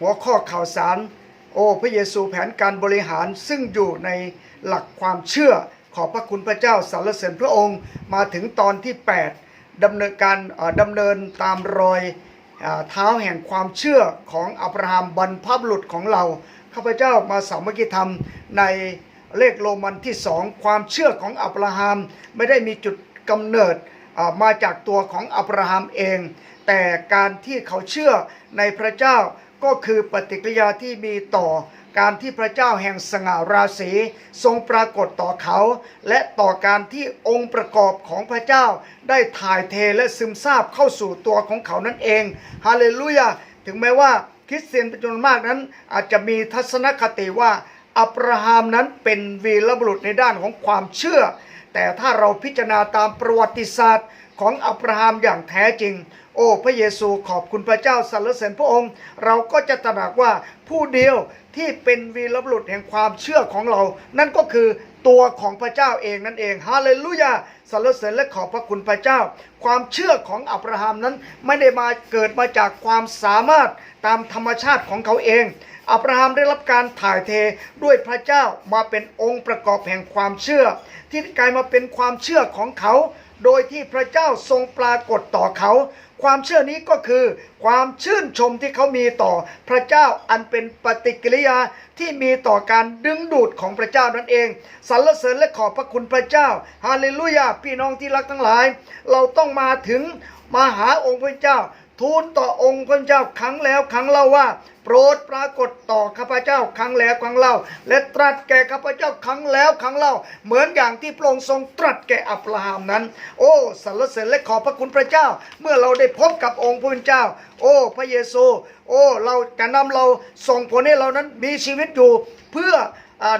หัวข้อข่าวสาร โอ้พระเยซูแผนการบริหารซึ่งอยู่ในหลักความเชื่อขอบพระคุณพระเจ้าสรรเสริญพระองค์มาถึงตอนที่ 8ดำเนินการเอ่อดำเนินตามรอยเท้าแห่งความเชื่อของอับราฮัมบรรพบุรุษของเราข้าพเจ้ามาสามัคคีธรรมในเลขโรมันที่สองความเชื่อของอับราฮัมไม่ได้มีจุดกำเนิดมาจากตัวของอับราฮัมเอง แต่การที่เขาเชื่อในพระเจ้า ก็คือปฏิกิริยาที่มีต่อการที่พระเจ้าแห่งสง่าราศีทรงปรากฏต่อเขา และต่อการที่องค์ประกอบของพระเจ้า ได้ถ่ายเทและซึมซาบเข้าสู่ตัวของเขานั่นเองฮาเลลูยาถึงแม้ว่าคริสเตียนเป็นจำนวนมากนั้น อาจจะมีทัศนคติว่า อับราฮัมนั้นเป็นวีรบุรุษในด้านของความเชื่อ แต่ถ้าเราพิจารณาตามประวัติศาสตร์ของอับราฮัมอย่างแท้จริง โอ้พระเยซูขอบคุณพระเจ้าสรรเสริญพระองค์ เราก็จะตระหนักว่าผู้เดียวที่เป็นวีรบุรุษแห่งความเชื่อของเรา นั่นก็คือ ตัวของพระเจ้าเองนั่นเองฮาเลลูยาสรรเสริญและขอบพระคุณพระเจ้า ความเชื่อของอับราฮัมนั้นไม่ได้มาเกิดมาจากความสามารถตามธรรมชาติของเขาเอง อับราฮัมได้รับการถ่ายเทด้วยพระเจ้ามาเป็นองค์ประกอบแห่งความเชื่อ ที่กลายมาเป็นความเชื่อของเขา โดยที่พระเจ้าทรงปรากฏต่อเขา ความเชื่อนี้ก็คือ ความชื่นชมที่เขามีต่อพระเจ้าอันเป็นปฏิกิริยาที่มีต่อการดึงดูดของพระเจ้านั่นเองสรรเสริญและขอบพระคุณพระเจ้าฮาเลลูยาพี่น้องที่รักทั้งหลาย เราต้องมาถึงมาหาองค์พระเจ้า ทูลต่อองค์พระเจ้าครั้งแล้วครั้งเล่าว่า โปรดปรากฏต่อข้าพเจ้าครั้งแล้วครั้งเล่า และตรัสแก่ข้าพเจ้าครั้งแล้วครั้งเล่า เหมือนอย่างที่พระองค์ทรงตรัสแก่อับราฮัมนั้น โอ้สรรเสริญและขอบพระคุณพระเจ้า เมื่อเราได้พบกับองค์พระผู้เป็นเจ้า โอ้ พระเยซู โอ้ เราจะนำเราส่งผลให้เรานั้นมีชีวิตอยู่เพื่อ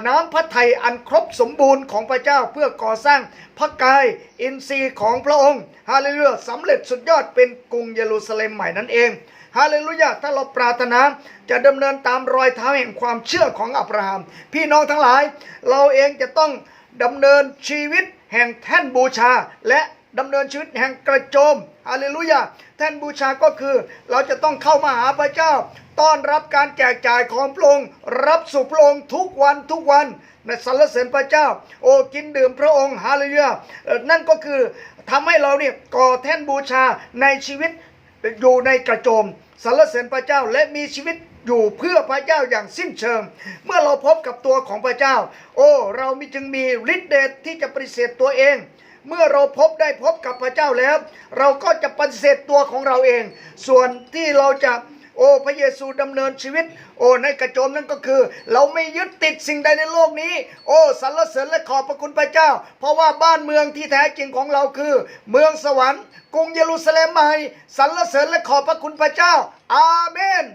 น้ำพระทัยอันครบสมบูรณ์ของพระเจ้าเพื่อก่อสร้างพระกายอินทรีย์ของพระองค์ฮาเลลูยาสำเร็จสุดยอดเป็นกรุงเยรูซาเล็มใหม่นั่นเองฮาเลลูยาถ้าเราปรารถนาจะดำเนินตามรอยเท้าแห่งความเชื่อของอับราฮัม พี่น้องทั้งหลาย เราเองจะต้องดำเนินชีวิตแห่งแท่นบูชาและ ดำเนินชีวิตแห่งกระโจมฮาเลลูยาแท่นบูชาก็คือ เราจะต้องเข้ามาหาพระเจ้า ต้อนรับการแจกจ่ายของพระองค์รับสู่พระองค์ทุกวันทุกวันในสรรเสริญพระเจ้า โอ้กินดื่มพระองค์ฮาเลลูยาเอ่อนั่นก็คือทำให้เราเนี่ยก่อแท่นบูชาในชีวิตอยู่ในกระโจมสรรเสริญพระเจ้าและมีชีวิตอยู่เพื่อพระเจ้าอย่างสิ้นเชิง เมื่อเราพบกับตัวของพระเจ้า โอ้ เรามีจึงมีฤทธิ์เดชที่จะปฏิเสธตัวเอง เมื่อเราพบได้พบกับพระเจ้าแล้ว เราก็จะปฏิเสธตัวของเราเอง ส่วนที่เราจะโอ้พระเยซูดำเนินชีวิต โอ้ในกระโจมนั่นก็คือ เราไม่ยึดติดสิ่งใดในโลกนี้ โอ้สรรเสริญและขอบพระคุณพระเจ้า เพราะว่าบ้านเมืองที่แท้จริงของเราคือ เมืองสวรรค์กรุงเยรูซาเล็มใหม่สรรเสริญและขอบพระคุณพระเจ้า อาเมน